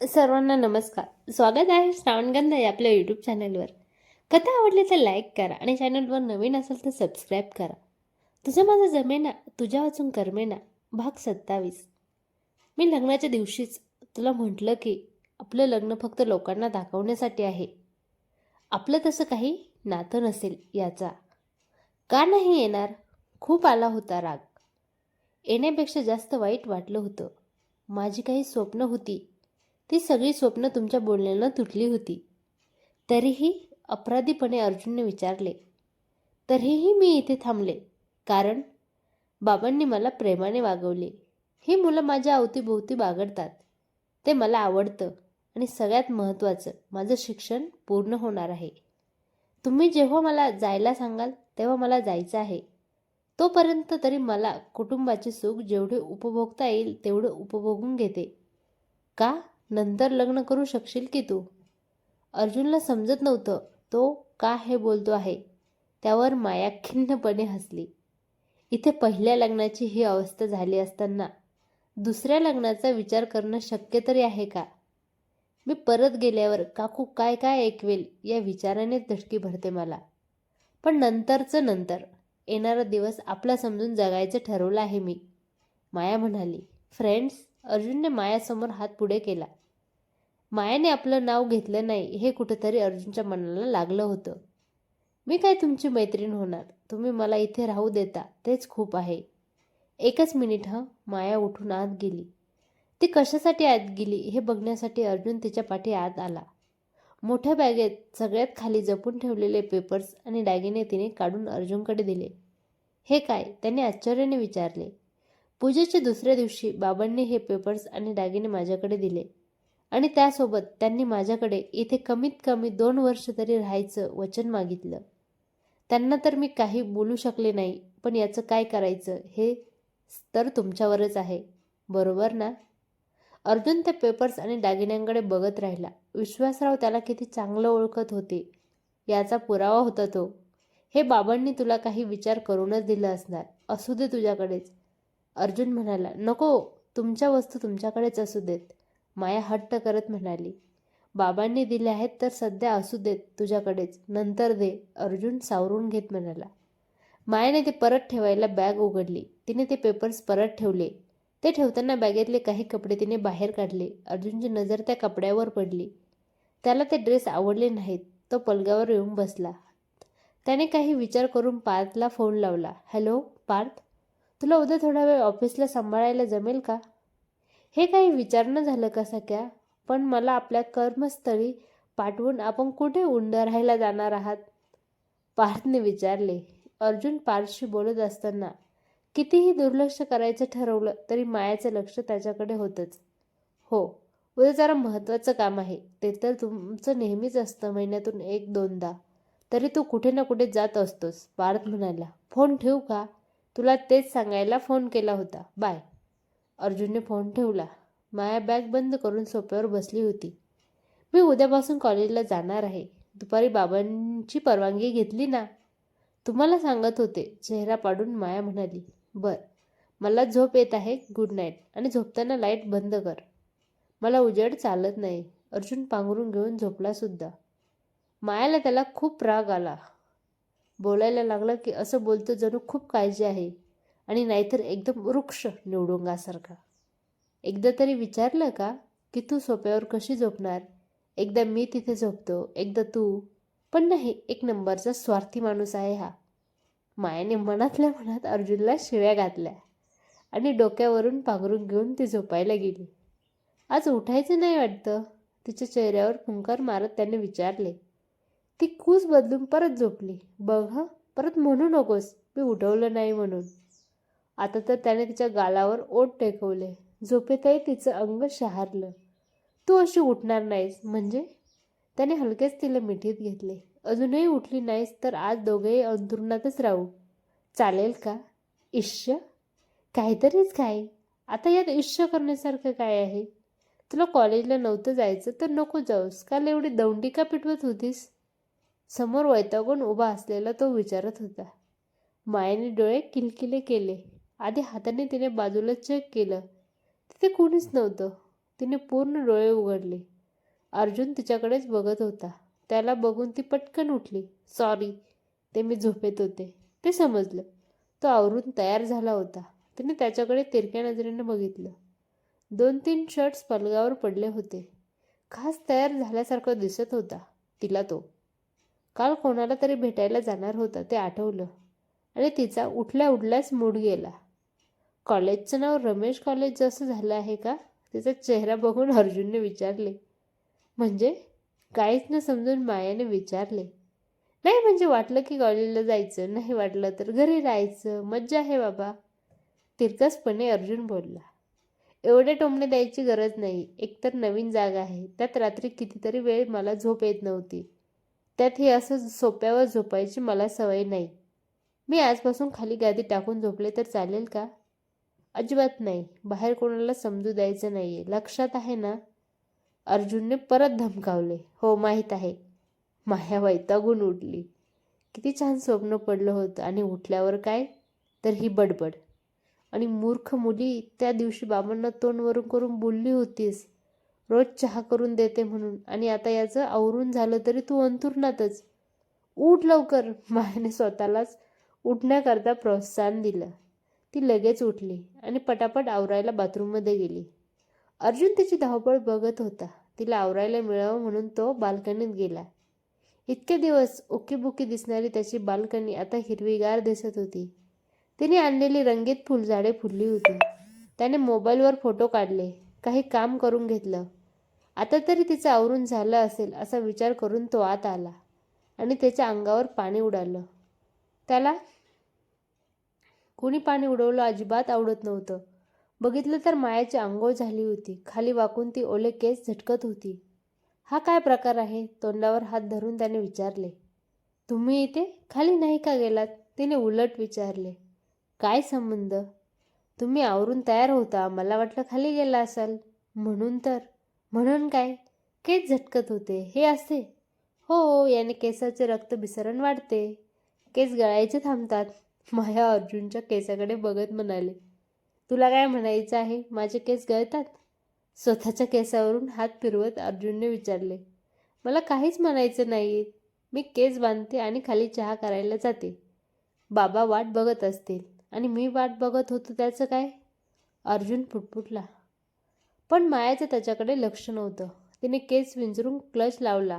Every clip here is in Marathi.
सर्वांना नमस्कार. स्वागत आहे श्रावणगंध या आपल्या यूट्यूब चॅनलवर कथा आवडली तर लाईक करा आणि चॅनलवर नवीन असेल तर सबस्क्राईब करा. तुझं माझं जमेना तुझ्या वाचून करमेना भाग सत्तावीस. मी लग्नाच्या दिवशीच तुला म्हटलं की आपलं लग्न फक्त लोकांना दाखवण्यासाठी आहे. आपलं तसं काही नातं नसेल याचा. का नाही येणार? खूप आला होता राग. येण्यापेक्षा जास्त वाईट वाटलं होतं. माझी काही स्वप्न होती. ती सगळी स्वप्न तुमच्या बोलण्यानं तुटली होती. तरीही अपराधीपणे अर्जुनने विचारले तरीही मी इथे थांबले कारण बाबांनी मला प्रेमाने वागवले. ही मुलं माझ्या अवतीभोवती बागडतात. ते मला आवडतं आणि सगळ्यात महत्त्वाचं माझं शिक्षण पूर्ण होणार आहे. तुम्ही जेव्हा मला जायला सांगाल तेव्हा मला जायचं आहे. तोपर्यंत तरी मला कुटुंबाचे सुख जेवढे उपभोगता येईल तेवढं उपभोगून घेते. का? नंतर लग्न करू शकशील की तू? अर्जुनला समजत नव्हतं तो का हे बोलतो आहे. त्यावर माया खिन्नपणे हसली. इथे पहिल्या लग्नाची ही अवस्था झाली असताना दुसऱ्या लग्नाचा विचार करणं शक्य तरी आहे का? मी परत गेल्यावर काकू काय काय ऐकवेल या विचाराने धटकी भरते मला. पण नंतरचं नंतर येणारा दिवस आपला समजून जगायचं ठरवलं आहे मी. माया म्हणाली फ्रेंड्स अर्जुनने मायासमोर हात पुढे केला. मायाने आपलं नाव घेतलं नाही हे कुठेतरी अर्जुनच्या मनाला लागलं होतं. मी काय तुमची मैत्रीण होणार? तुम्ही मला इथे राहू देता तेच खूप आहे. एकच मिनिट हं माया उठून आत गेली. ती कशासाठी आत गेली हे बघण्यासाठी अर्जुन तिच्या पाठी आत आला. मोठ्या बॅगेत सगळ्यात खाली जपून ठेवलेले पेपर्स आणि दागिने तिने काढून अर्जुनकडे दिले. हे काय? त्याने आश्चर्याने विचारले. पूजेच्या दुसऱ्या दिवशी बाबांनी हे पेपर्स आणि दागिने माझ्याकडे दिले. आणि त्यासोबत त्यांनी माझ्याकडे इथे कमीत कमी दोन वर्ष तरी राहायचं वचन मागितलं. त्यांना तर मी काही बोलू शकले नाही पण याचं काय करायचं हे तर तुमच्यावरच आहे बरोबर ना? अर्जुन त्या पेपर्स आणि दागिन्यांकडे बघत राहिला. विश्वासराव त्याला किती चांगलं ओळखत होते याचा पुरावा होता तो. हे बाबांनी तुला काही विचार करूनच दिलं असणार असू दे तुझ्याकडेच. अर्जुन म्हणाला नको तुमच्या वस्तू तुमच्याकडेच असू देत. माया हट्ट करत म्हणाली बाबांनी दिले आहेत तर सध्या असू देत तुझ्याकडेच नंतर दे. अर्जुन सावरून घेत म्हणाला. मायाने ते परत ठेवायला बॅग उघडली. तिने ते पेपर्स परत ठेवले. ते ठेवताना बॅगेतले काही कपडे तिने बाहेर काढले. अर्जुनची नजर त्या कपड्यावर पडली. त्याला ते ड्रेस आवडले नाहीत. तो पलगावर येऊन बसला. त्याने काही विचार करून पार्थला फोन लावला. हॅलो पार्थ? तुला उद्या थोडा वेळ ऑफिसला सांभाळायला जमेल का? हे काही विचारणं झालं का सख्या? पण मला आपल्या कर्मस्थळी पाठवून आपण कुठे उंड राहायला जाणार आहात? पार्थने विचारले. अर्जुन पार्थशी बोलत असताना कितीही दुर्लक्ष करायचं ठरवलं तरी मायाचं लक्ष त्याच्याकडे होतंच. हो उद्या जरा महत्त्वाचं काम आहे. ते तर तुमचं नेहमीच असतं महिन्यातून एक दोनदा. तरी तू कुठे ना कुठे जात असतोस. पार्थ म्हणाला. फोन ठेवू का? तुला तेच सांगायला फोन केला होता. बाय. अर्जुनने फोन ठेवला. माया बॅग बंद करून सोप्यावर बसली होती. मी उद्यापासून कॉलेजला जाणार आहे. दुपारी बाबांची परवानगी घेतली ना? तुम्हाला सांगत होते. चेहरा पाडून माया म्हणाली बर. मला झोप येत आहे. Good night. आणि झोपताना लाइट बंद कर. मला उजेड चालत नाही. अर्जुन पांघरून घेऊन झोपला सुद्धा. मायाला त्याला खूप राग आला. बोलायला लागला की असं बोलतो जणू खूप काळजी आहे. आणि नाहीतर एकदम वृक्ष निवडुंगासारखा. एकदा तरी विचारलं का की तू सोप्यावर कशी झोपणार? एकदा मी तिथे झोपतो एकदा तू. पण नाही एक नंबरचा स्वार्थी माणूस आहे हा. मायाने मनातल्या मनात अर्जुनला शिव्या घातल्या आणि डोक्यावरून पांघरून घेऊन ती झोपायला गेली. आज उठायचं नाही वाटतं. तिच्या चेहऱ्यावर फुंकार मारत त्याने विचारले ती कूस बदलून परत झोपली. बघ हं परत म्हणू नकोस मी उठवलं नाही म्हणून. आता तर त्याने तिच्या गालावर ओठ टेकवले. झोपेतही तिचं अंग शहारलं. तू अशी उठणार नाहीस म्हणजे? त्याने हलकेच तिला मिठीत घेतले. अजूनही उठली नाहीस तर आज दोघेही अंथरुणातच राहू. चालेल का? इश्य काहीतरीच काय आता यात इश्य करण्यासारखं काय आहे? तुला कॉलेजला नव्हतं जायचं तर नको जाऊस. काल एवढी दौंडी का पिटवत होतीस? समोर वैतागून उभा असलेला तो विचारत होता. मायाने डोळे किलकिले केले. आधी हाताने तिने बाजूला चेक केलं. तिथे कोणीच नव्हतं. तिने पूर्ण डोळे उघडले. अर्जुन तिच्याकडेच बघत होता. त्याला बघून ती पटकन उठली. सॉरी ते मी झोपेत होते. ते समजलं. तो आवरून तयार झाला होता. तिने त्याच्याकडे तिरक्या नजरेने बघितलं. दोन तीन शर्ट्स पलगावर पडले होते. खास तयार झाल्यासारखं दिसत होता. तिला तो. काल कोणाला तरी भेटायला जाणार होतं ते आठवलं. आणि तिचा उठल्या उठल्याच मूड गेला. कॉलेजचं नाव रमेश कॉलेज जसं झालं आहे का? तिचा चेहरा बघून अर्जुनने विचारले. म्हणजे? काहीच न समजून मायाने विचारले. नाही म्हणजे वाटलं की कॉलेजला जायचं नाही वाटलं तर घरी राहायचं मज्जा आहे बाबा. तिरकसपणे अर्जुन बोलला. एवढे टोमणे द्यायची गरज नाही एकतर नवीन जागा आहे. त्यात रात्री कितीतरी वेळ मला झोप येत नव्हती. त्यात हे असं सोप्यावर झोपायची मला सवय नाही. मी आजपासून खाली गादी टाकून झोपले तर चालेल का? अजिबात नाही. बाहेर कोणाला समजू द्यायचं नाहीये. लक्षात आहे ना? अर्जुनने परत धमकावले. हो माहीत आहे. माया वैतागून उठली. किती छान स्वप्न पडलं होतं. आणि उठल्यावर काय? तर ही बडबड. आणि मूर्ख मुली त्या दिवशी बाबांना तोंड वरून करून बोलली होतीस. रोज चहा करून देते म्हणून. आणि आता याचं आवरून झालं तरी तू अंथुरणातच. उठ लवकर. मायाने स्वतःलाच उठण्याकरता प्रोत्साहन दिलं. ती लगेच उठली आणि पटापट आवरायला बाथरूममध्ये गेली. अर्जुन तिची धावपळ बघत होता. तिला आवरायला मिळावं म्हणून तो बाल्कनीत गेला. इतके दिवस ओकीबुकी दिसणारी त्याची बाल्कनी आता हिरवीगार दिसत होती. तिने आणलेली रंगीत फुलझाडे फुलली होती. त्याने मोबाईलवर फोटो काढले. काही काम करून घेतलं. आता तरी तिचं आवरून झालं असेल असा विचार करून तो आत आला आणि त्याच्या अंगावर पाणी उडालं. त्याला कुणी पाणी उडवलं अजिबात आवडत नव्हतं. बघितलं तर मायाची आंघोळ झाली होती. खाली वाकून ती ओले केस झटकत होती. हा काय प्रकार आहे? तोंडावर हात धरून त्याने विचारले. तुम्ही इथे खाली नाही का गेलात? तिने उलट विचारले. काय संबंध? तुम्ही आवरून तयार होता. मला वाटलं खाली गेला असाल. म्हणून तर. म्हणून काय? केस झटकत होते. हे असे? हो याने केसाचे रक्तभिसरण वाढते. केस गळायचे थांबतात. माया अर्जुनच्या केसाकडे बघत म्हणाले तुला काय म्हणायचं आहे? माझे केस गळतात? स्वतःच्या केसावरून हात फिरवत अर्जुनने विचारले मला काहीच म्हणायचं नाही मी केस बांधते आणि खाली चहा करायला जाते. बाबा वाट बघत असतील. आणि मी वाट बघत होतो त्याचं काय? अर्जुन फुटफुटला पण मायाचं त्याच्याकडे लक्ष नव्हतं. तिने केस विंचरून क्लच लावला.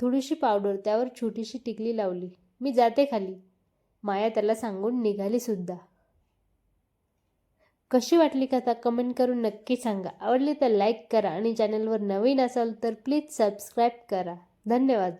थोडीशी पावडर त्यावर छोटीशी टिकली लावली. मी जाते खाली. माया त्याला सांगून निघाली सुद्धा. कशी वाटली कथा? कमेंट करून नक्की सांगा. आवडली तर लाईक करा आणि चॅनलवर नवीन असाल तर प्लीज सबस्क्राईब करा. धन्यवाद.